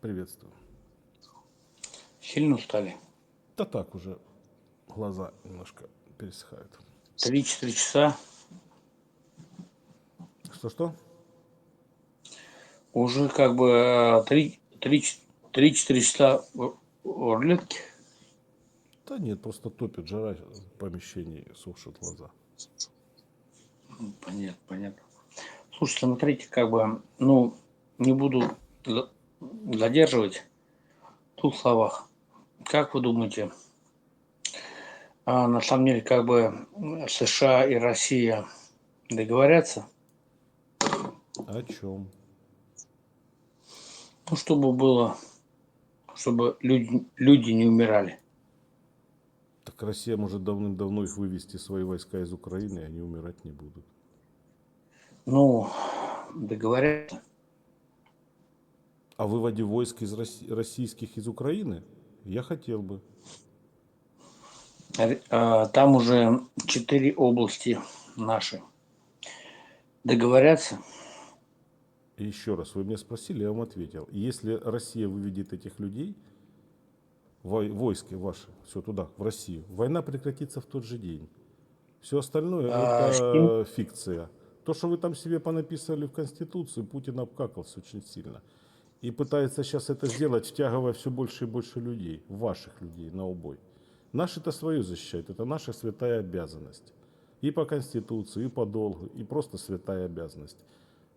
Приветствую. Сильно устали? Да так уже глаза немножко пересыхают. Три-четыре часа. Что-что? Уже как бы э, три- три- три-четыре часа в рулетке. Да нет, просто топит жара в помещении, сушит глаза. М, Понятно, понятно. Слушайте, смотрите, как бы, ну, не буду задерживать в двух словах. Как вы думаете, а, на самом деле, как бы США и Россия договорятся? О чем? Ну, чтобы было, чтобы люди, люди не умирали. Так Россия может давным-давно их вывести, свои войска из Украины, и они умирать не будут. Ну, договорятся. О выводе войск из Росси- российских из Украины я хотел бы. Р- а, Там уже четыре области наши. Договорятся? Еще раз, вы меня спросили, я вам ответил. Если Россия выведет этих людей, вой- войски ваши, все туда, в Россию, война прекратится в тот же день. Все остальное А, это фикция. То, что вы там себе понаписали в Конституцию, Путин обкакался очень сильно. И пытается сейчас это сделать, втягивая все больше и больше людей, ваших людей на убой. Наши-то свою защищают, это наша святая обязанность. И по Конституции, и по долгу, и просто святая обязанность.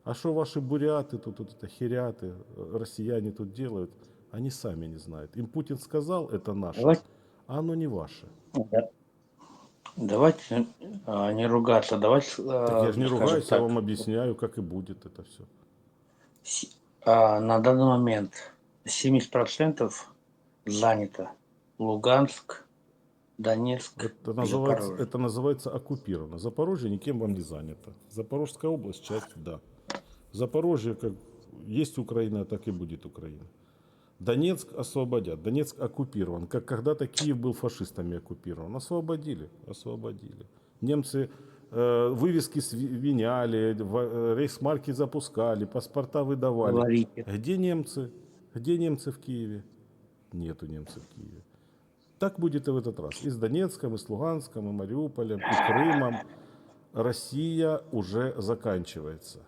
А что ваши буряты, тут, тут это херяты, э, россияне тут делают, они сами не знают. Им Путин сказал, это наше, Давайте, а оно не ваше. да. давайте а, не ругаться. Давайте, Так я же не ругаюсь, я так, вам объясняю, как и будет это все. А, на данный момент 70% занято Луганск, Донецк Это называется, Запорожье. это называется оккупировано. Запорожье никем вам не занято. Запорожская область, часть, да. Запорожье, как есть Украина, так и будет Украина. Донецк освободят. Донецк оккупирован. Как когда-то Киев был фашистами оккупирован. Освободили. Освободили. Немцы вывески свиняли, э, рейхсмарки запускали, паспорта выдавали. Говорите. Где немцы? Где немцы в Киеве? Нету немцев в Киеве. Так будет и в этот раз. И с Донецком, и с Луганском, и Мариуполем, и Крымом. Россия уже заканчивается.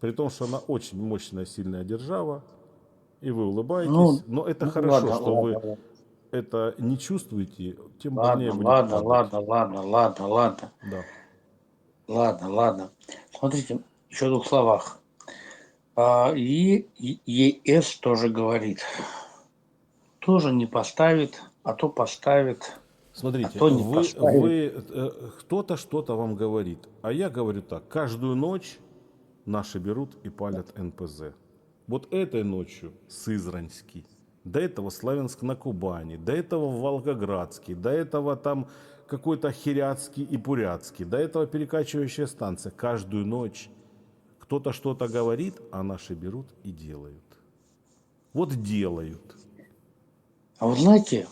При том, что она очень мощная, сильная держава, и вы улыбаетесь. Ну, Но это ну, хорошо, ладно, что ладно, вы это не чувствуете, тем Ладно, больнее будет ладно, падать. ладно, ладно, ладно, ладно, Да. ладно, ладно. Смотрите, еще в двух словах. А, И и- ЕС тоже говорит, тоже не поставит, а то поставит. Смотрите, А то не вы, поставит. вы, э, кто-то что-то вам говорит, а я говорю так, каждую ночь наши берут и палят НПЗ. Вот этой ночью Сызранский, до этого Славянск на Кубани, до этого Волгоградский, до этого там какой-то Хирятский и Бурятский, до этого перекачивающая станция. Каждую ночь кто-то что-то говорит, а наши берут и делают. Вот делают. А вы знаете,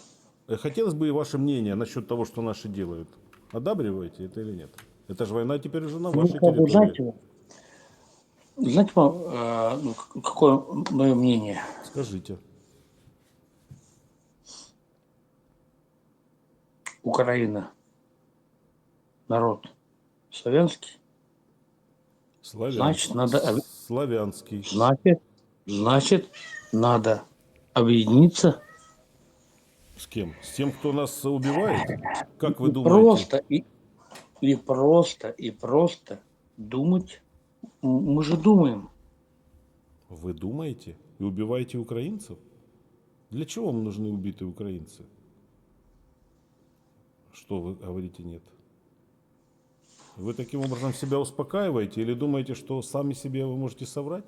Э, Хотелось бы и ваше мнение насчет того, что наши делают. Одабриваете это или нет? Это же война теперь уже на ну, вашей территории. знаете, знаете, э, ну, какое мое мнение? Скажите. Украина, народ славянский, Славян... Значит, надо Славянский. значит, значит, надо объединиться С кем? С тем, кто нас убивает? Как вы и думаете? просто и, и просто и просто думать. Мы же думаем. Вы думаете и убиваете украинцев? Для чего вам нужны убитые украинцы? Что вы говорите нет? Вы таким образом себя успокаиваете или думаете, что сами себе вы можете соврать?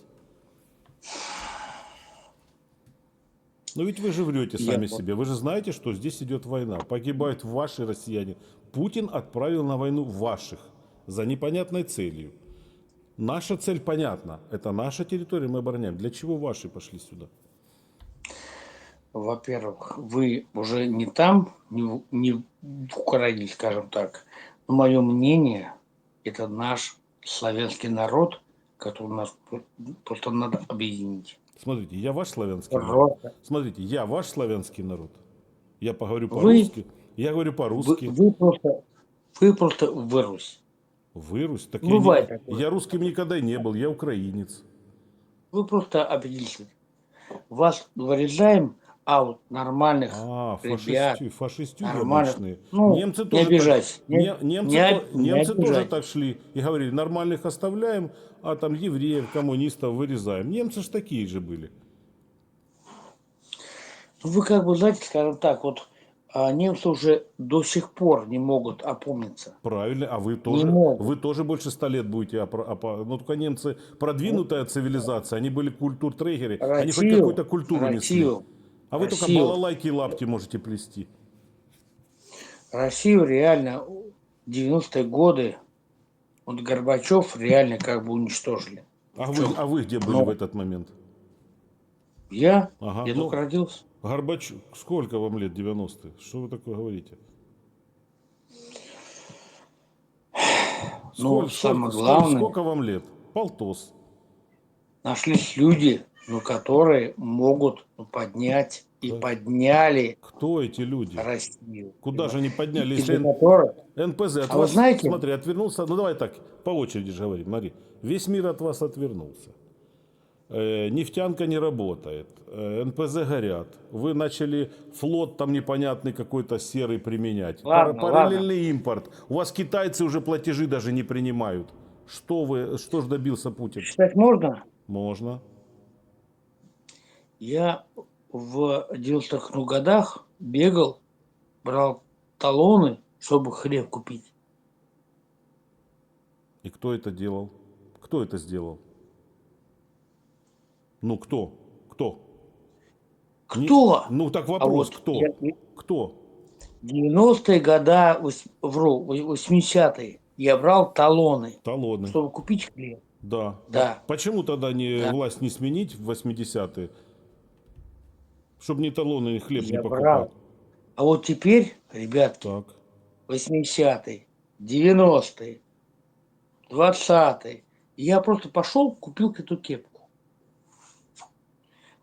Но ведь вы же врете Я сами вот- себе. Вы же знаете, что здесь идет война. Погибают ваши россияне. Путин отправил на войну ваших за непонятной целью. Наша цель понятна. Это наша территория, мы обороняем. Для чего ваши пошли сюда? Во-первых, вы уже не там, не в, не в Украине, скажем так. Но мое мнение, это наш славянский народ, который нас про- просто надо объединить. Смотрите, я ваш славянский народ. Пожалуйста. Смотрите, я ваш славянский народ. Я поговорю Вы- по-русски. Я говорю Вы, по-русски. вы просто, вы просто вырусь. Вы Русь? Так Бывает я, не- такое. я русским никогда не был, я украинец. Вы просто определитесь. Вас вырезаем аут нормальных А, ребят. фашистю, фашистю нормально. обычные. Ну, немцы не тоже. Так, Не- не- немцы не то- не немцы тоже обижайся. так шли и говорили, нормальных оставляем, а там евреев, коммунистов вырезаем. Немцы ж такие же были. Ну, Вы как бы, знаете, скажем так, вот а, немцы уже до сих пор не могут опомниться. Правильно, а вы тоже, могут. вы тоже больше ста лет будете, опо- ну только немцы продвинутая цивилизация, они были культуртрегеры, они хоть какую-то культуру несли. А вы только Россию. балалайки и лапти можете плести. Россию реально в 90-е годы вот Горбачев реально как бы уничтожили. А вы, а вы где были Ну. в этот момент? Я, Ага, я ну. только родился. Горбач, сколько вам лет 90-е? Что вы такое говорите? Ну, самое сколько, главное- Сколько вам лет? Полтос. Нашлись люди, ну, которые могут поднять и Да. подняли Кто эти люди? Россию. Куда же они подняли? И Если которых- НПЗ от А вы вас, знаете- смотри, отвернулся. Ну давай так, по очереди же говорим. Смотри, весь мир от вас отвернулся. Э, нефтянка не работает, э, НПЗ горят. Вы начали флот там непонятный какой-то серый применять. Ладно, Пар- Параллельный импорт. У вас китайцы уже платежи даже не принимают. Что вы, что ж добился Путин? Считать можно? Можно. Я в 90-х ну, годах бегал, брал талоны, чтобы хлеб купить. И кто это делал? Кто это сделал? Ну кто? Кто? Не- Кто? ну так А вопрос, вот кто? я- Кто? 90-е года, вру, 80-е, я брал талоны, Талоны. чтобы купить хлеб. Да. Да. Почему тогда не Да. власть не сменить в 80-е? Чтобы не талоны, ни хлеб Я не покупать. брал. А вот теперь, ребятки, Так. 80-е, 90-е, 20-е, я просто пошел, купил эту кепку.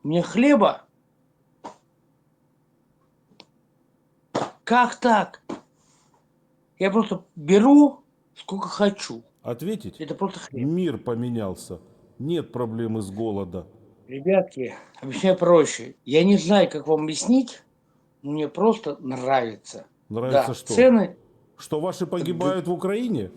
Мне хлеба. Как так? Я просто беру, сколько хочу. Ответить? Это просто хлеб. Мир поменялся. Нет проблемы с голода. Ребятки, объясняю проще. Я не знаю, как вам объяснить, но мне просто нравится. Нравится да, что? цены Что ваши погибают в Украине?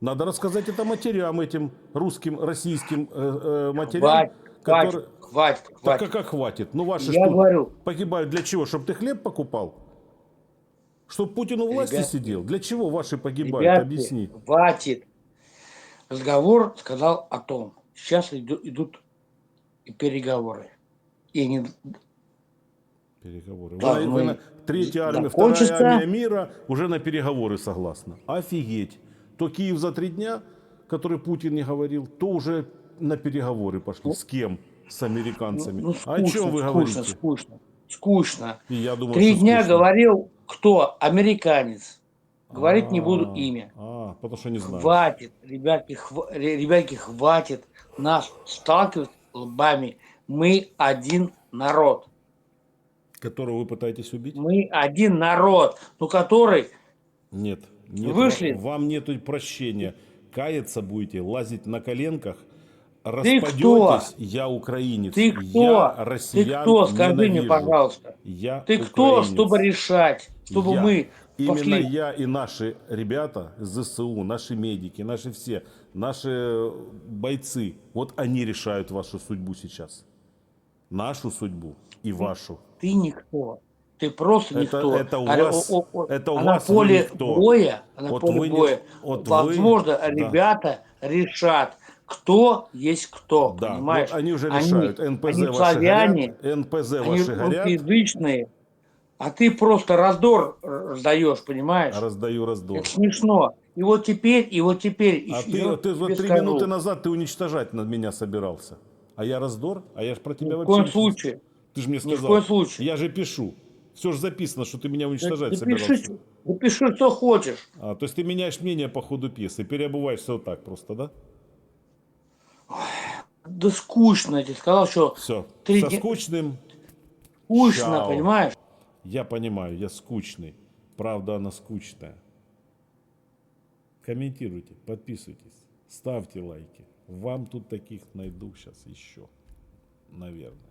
Надо рассказать это матерям этим русским, российским э, э, матерям. хватит, которые- хватит, хватит, Так а как хватит? Ну ваши Я что, говорю, погибают для чего? Чтобы ты хлеб покупал? Чтобы Путин у власти Ребятки, сидел? Для чего ваши погибают? ребятки, Объясни. хватит. Разговор сказал о том. Сейчас иду- идут и переговоры. И они Переговоры. Вы, Да, ну вы и на- третья армия, закончится. вторая армия мира уже на переговоры согласна. Офигеть. То Киев за три дня, который Путин не говорил, то уже на переговоры пошли. С кем? С американцами. ну, О чем вы скучно, говорите? скучно, скучно. И я думаю, Три дня скучно. говорил, кто? Американец. Говорить не буду А, имя. А, потому что не знаю. Хватит, ребятки, хва- ре- ребятки, хватит нас сталкивать лбами. Мы один народ. Которого вы пытаетесь убить? Мы один народ, ну который Нет. нет Вышли. Вам, вам нету прощения. Каяться будете, лазить на коленках. Ты Распадетесь, я украинец. ты кто? Я Ты россиян кто? Скажи мне, ненавижу. пожалуйста. Я Ты кто, украинец. чтобы решать, чтобы Я. мы Именно пошли? я и наши ребята из ЗСУ, наши медики, наши все, наши бойцы, вот они решают вашу судьбу сейчас. Нашу судьбу и вашу. Ты никто. Ты просто Это- никто. это у А, вас- о- о- это у а вас на вы поле никто. боя, а на Вот поле вы боя, вот вы- возможно, да. ребята решат, кто есть кто, Да, понимаешь? вот они уже Они- решают. НПЗ они ваши славяне, горят, НПЗ Они ваши горят. А ты просто раздор раздаешь, понимаешь? Раздаю раздор. Это смешно. И вот теперь, и вот теперь. А еще ты, ты вот три скажу, минуты назад ты уничтожать над меня собирался. А я раздор? А я же про тебя Ни в вообще... коем не- случае. Ты же мне Ни в сказал. коем случае. Я же пишу. Все же записано, что ты меня уничтожать Ты собирался. пиши, ты пиши, что хочешь. А, то есть ты меняешь мнение по ходу пьесы, переобуваешься вот так просто, да? да скучно, я тебе сказал, что Все. Три Со скучным скучно, Чао. понимаешь? Я понимаю, я скучный. Правда, она скучная. Комментируйте, подписывайтесь, ставьте лайки. Вам тут таких найду сейчас еще, наверное.